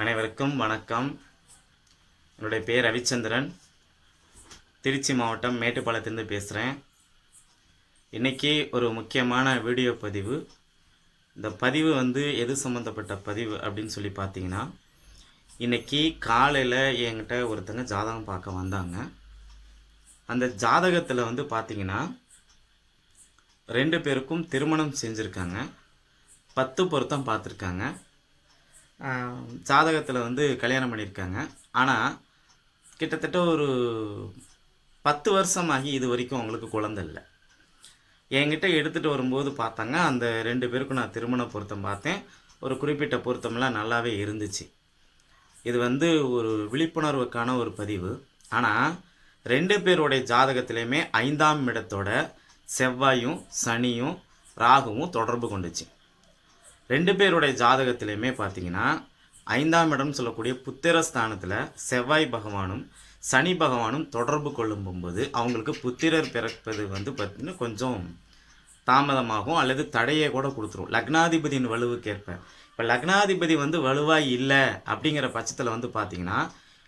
அனைவருக்கும் வணக்கம். என்னுடைய பேர் ரவிச்சந்திரன். திருச்சி மாவட்டம் மேட்டுப்பாளையத்திலிருந்து பேசுகிறேன் இன்றைக்கி ஒரு முக்கியமான வீடியோ பதிவு. இந்த பதிவு வந்து எது சம்மந்தப்பட்ட பதிவு அப்படின்னு சொல்லி பார்த்தீங்கன்னா இன்றைக்கி காலையில் என்கிட்ட ஒருத்தங்க ஜாதகம் பார்க்க வந்தாங்க. அந்த ஜாதகத்தில் வந்து பார்த்தீங்கன்னா ரெண்டு பேருக்கும் திருமணம் செஞ்சுருக்காங்க. பத்து பொருத்தம் பார்த்துருக்காங்க. ஜாதகத்தில் வந்து கல்யாணம் பண்ணியிருக்காங்க. ஆனால் கிட்டத்தட்ட ஒரு பத்து வருஷமாகி இது வரைக்கும் அவங்களுக்கு குழந்தை இல்லை. என்கிட்ட எடுத்துகிட்டு வரும்போது பார்த்தாங்க அந்த ரெண்டு பேருக்கும் நான் திருமண பொருத்தம் பார்த்தேன். ஒரு குறிப்பிட்ட பொருத்தம்லாம் நல்லாவே இருந்துச்சு. இது வந்து ஒரு விழிப்புணர்வுக்கான ஒரு பதிவு. ஆனால் ரெண்டு பேருடைய ஜாதகத்திலையுமே ஐந்தாம் இடத்தோட செவ்வாயும் சனியும் ராகுவும் தொடர்பு கொண்டுச்சு. ரெண்டு பேருடைய ஜாதகத்திலையுமே பார்த்தீங்கன்னா ஐந்தாம் இடம் சொல்லக்கூடிய புத்திரஸ்தானத்தில் செவ்வாய் பகவானும் சனி பகவானும் தொடர்பு கொள்ளும் போது அவங்களுக்கு புத்திரர் பிறப்பது வந்து பார்த்திங்கன்னா கொஞ்சம் தாமதமாகும் அல்லது தடையை கூட கொடுத்துரும். லக்னாதிபதியின் வலுவுக்கேற்ப. இப்போ லக்னாதிபதி வந்து வலுவாய் இல்லை அப்படிங்கிற பட்சத்தில் வந்து பார்த்திங்கன்னா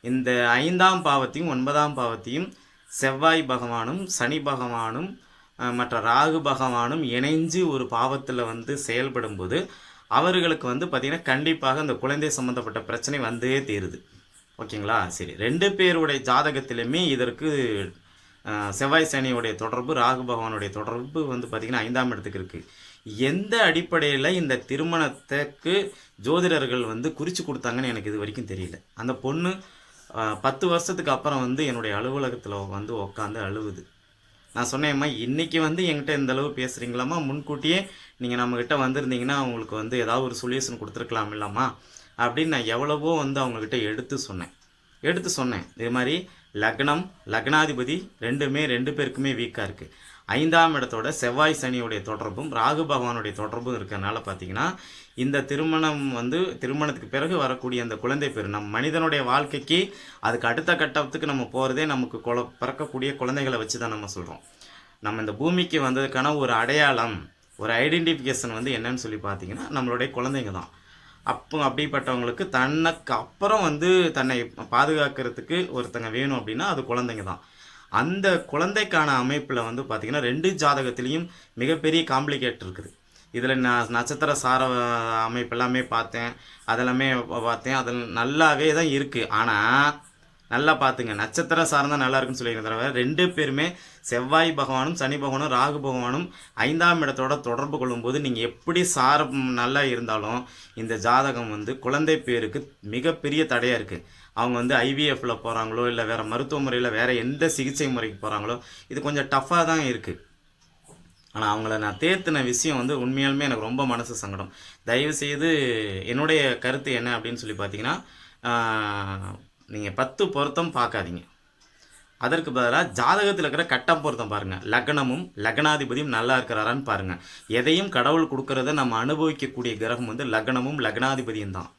இந்த ஐந்தாம் பாவத்தையும் ஒன்பதாம் பாவத்தையும் செவ்வாய் பகவானும் சனி பகவானும் மற்ற ராகு பகவானும் இணைஞ்சு ஒரு பாவத்தில் வந்து செயல்படும்போது அவர்களுக்கு வந்து பார்த்திங்கன்னா கண்டிப்பாக அந்த குழந்தை சம்மந்தப்பட்ட பிரச்சனை வந்தே தீருது. ஓகேங்களா? சரி. ரெண்டு பேருடைய ஜாதகத்திலுமே இதற்கு செவ்வாய் சனியுடைய தொடர்பு ராகு பகவானுடைய தொடர்பு வந்து பார்த்திங்கன்னா ஐந்தாம் இடத்துக்கு இருக்குது எந்த அடிப்படையில் இந்த திருமணத்துக்கு ஜோதிடர்கள் வந்து குறித்து கொடுத்தாங்கன்னு எனக்கு இது வரைக்கும் தெரியல. அந்த பொண்ணு பத்து வருஷத்துக்கு அப்புறம் வந்து என்னுடைய அலுவலகத்தில் வந்து உட்காந்து அழுவுது. நான் சொன்னேம்மா இன்றைக்கி வந்து என்கிட்ட இந்த அளவு பேசுகிறீங்களாம்மா முன்கூட்டியே நீங்கள் நம்மக்கிட்ட வந்திருந்தீங்கன்னா அவங்களுக்கு வந்து ஏதாவது ஒரு சொல்யூஷன் கொடுத்துருக்கலாம் இல்லாமா அப்படின்னு நான் எவ்வளவோ வந்து அவங்கக்கிட்ட எடுத்து சொன்னேன். எடுத்து சொன்னேன். இது மாதிரி லக்னம் லக்னாதிபதி ரெண்டுமே ரெண்டு பேருக்குமே வீக்காக இருக்குது ஐந்தாம் இடத்தோட செவ்வாய் சனியுடைய தொடர்பும் ராகு பகவானுடைய தொடர்பும் இருக்கிறனால பார்த்தீங்கன்னா இந்த திருமணம் வந்து திருமணத்துக்கு பிறகு வரக்கூடிய அந்த குழந்தை பேர் நம் மனிதனுடைய வாழ்க்கைக்கு அதுக்கு அடுத்த கட்டத்துக்கு நம்ம போகிறதே நமக்கு குல பிறக்கக்கூடிய குழந்தைகளை வச்சு தான் நம்ம சொல்கிறோம் நம்ம இந்த பூமிக்கு வந்ததுக்கான ஒரு அடையாளம் ஒரு ஐடென்டிஃபிகேஷன் வந்து என்னன்னு சொல்லி பார்த்தீங்கன்னா நம்மளுடைய குழந்தைங்க தான். அப்போ அப்படிப்பட்டவங்களுக்கு தன்னுக்கு அப்புறம் வந்து தன்னை பாதுகாக்கிறதுக்கு ஒருத்தங்க வேணும் அப்படின்னா அது குழந்தைங்க தான். அந்த குழந்தைக்கான அமைப்பில் வந்து பார்த்திங்கன்னா ரெண்டு ஜாதகத்துலேயும் மிகப்பெரிய காம்ப்ளிகேட் இருக்குது. இதில் நான் நட்சத்திர சார அமைப்பு எல்லாமே பார்த்தேன். அதெல்லாமே பார்த்தேன். அதில் நல்லாவே தான் இருக்குது ஆனால் நல்லா பார்த்துங்க நட்சத்திர சார்ந்தால் நல்லாயிருக்குன்னு நல்லா இருக்குன்னு தவிர ரெண்டு பேருமே செவ்வாய் பகவானும் சனி பகவானும் ராகு பகவானும் ஐந்தாம் இடத்தோட தொடர்பு கொள்ளும்போது நீங்கள் எப்படி சார நல்லா இருந்தாலும் இந்த ஜாதகம் வந்து குழந்தை பேருக்கு மிகப்பெரிய தடையாக இருக்குது அவங்க வந்து ஐவிஎஃப்பில் போகிறாங்களோ இல்லை வேறு மருத்துவ முறையில் வேறு எந்த சிகிச்சை முறைக்கு போகிறாங்களோ இது கொஞ்சம் டஃப்பாக தான் இருக்குது ஆனால் அவங்கள நான் தேர்த்தின விஷயம் வந்து உண்மையாலுமே எனக்கு ரொம்ப மனசு சங்கடம். தயவுசெய்து என்னுடைய கருத்து என்ன அப்படின்னு சொல்லி பார்த்தீங்கன்னா நீங்கள் பத்து பொருத்தம் பார்க்காதீங்க. அதற்கு பதிலாக ஜாதகத்தில் இருக்கிற கட்டம் பொருத்தம் பாருங்கள் லக்னமும் லக்னாதிபதியும் நல்லா இருக்கிறாரான்னு பாருங்கள் எதையும் கடவுள் கொடுக்கறத நம்ம அனுபவிக்கக்கூடிய கிரகம் வந்து லக்னமும் லக்னாதிபதியும் தான்.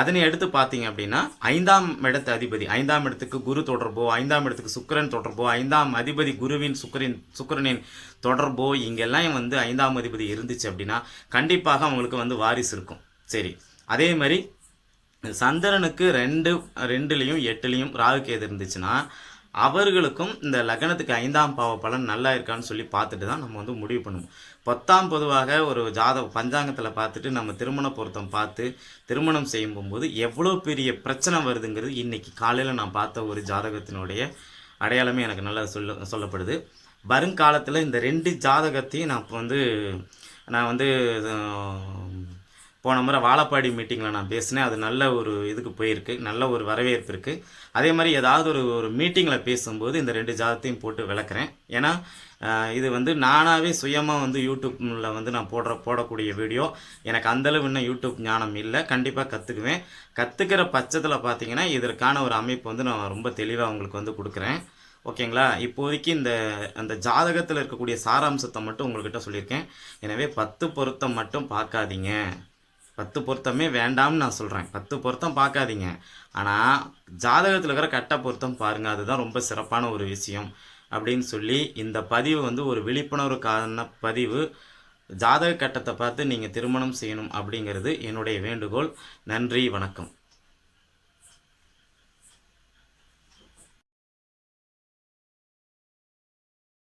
அதனை எடுத்து பார்த்தீங்க அப்படின்னா ஐந்தாம் இடத்து அதிபதி ஐந்தாம் இடத்துக்கு குரு தொடர்போ ஐந்தாம் இடத்துக்கு சுக்கரன் தொடர்போ ஐந்தாம் அதிபதி குருவின் சுக்கரின் சுக்கரனின் தொடர்போ இங்கெல்லாம் வந்து ஐந்தாம் அதிபதி இருந்துச்சு அப்படின்னா கண்டிப்பாக அவங்களுக்கு வந்து வாரிசு இருக்கும். சரி. அதே மாதிரி சந்திரனுக்கு ரெண்டு ரெண்டுலேயும் எட்டுலேயும் ராகுகேது இருந்துச்சுன்னா அவர்களுக்கும் இந்த லக்னத்துக்கு ஐந்தாம் பாவ பலன் நல்லா இருக்கான்னு சொல்லி பார்த்துட்டு தான் நம்ம வந்து முடிவு பண்ணுவோம். பத்தாம் பொதுவாக ஒரு ஜாத பஞ்சாங்கத்தில் பார்த்துட்டு நம்ம திருமண பொருத்தம் பார்த்து திருமணம் செய்யும் போகும்போது எவ்வளோ பெரிய பிரச்சனை வருதுங்கிறது இன்றைக்கி காலையில் நான் பார்த்த ஒரு ஜாதகத்தினுடைய அடையாளமே எனக்கு நல்லா சொல்ல சொல்லப்படுது. வருங்காலத்தில் இந்த ரெண்டு ஜாதகத்தையும் நான் இப்போ வந்து நான் வந்து போன முறை வாழப்பாடி மீட்டிங்கில் நான் பேசினேன். அது நல்ல ஒரு இதுக்கு போயிருக்கு. நல்ல ஒரு வரவேற்பு இருக்குது அதே மாதிரி ஏதாவது ஒரு ஒரு மீட்டிங்கில் பேசும்போது இந்த ரெண்டு ஜாதத்தையும் போட்டு விளக்குறேன். ஏன்னா இது வந்து நானாகவே சுயமாக வந்து யூடியூப்பில் வந்து நான் போடுற போடக்கூடிய வீடியோ. எனக்கு அந்தளவு இன்னும் யூடியூப் ஞானம் இல்லை. கண்டிப்பாக கற்றுக்குவேன் கற்றுக்கிற பட்சத்தில் பார்த்தீங்கன்னா இதற்கான ஒரு அமைப்பு வந்து நான் ரொம்ப தெளிவாக உங்களுக்கு வந்து கொடுக்குறேன். ஓகேங்களா? இப்போதைக்கு இந்த அந்த ஜாதகத்தில் இருக்கக்கூடிய சாராம்சத்தை மட்டும் உங்கள்கிட்ட சொல்லியிருக்கேன். எனவே பத்து பொருத்தம் மட்டும் பார்க்காதீங்க. பத்து பொருத்தமே வேண்டாம்னு நான் சொல்கிறேன் பத்து பொருத்தம் பார்க்காதீங்க. ஆனால் ஜாதகத்தில் இருக்கிற கட்ட பொருத்தம் பாருங்கள் அதுதான் ரொம்ப சிறப்பான ஒரு விஷயம். அப்படின்னு சொல்லி இந்த பதிவு வந்து ஒரு விழிப்புணர்வுக்கான பதிவு. ஜாதக கட்டத்தை பார்த்து நீங்கள் திருமணம் செய்யணும் அப்படிங்கிறது என்னுடைய வேண்டுகோள். நன்றி வணக்கம்.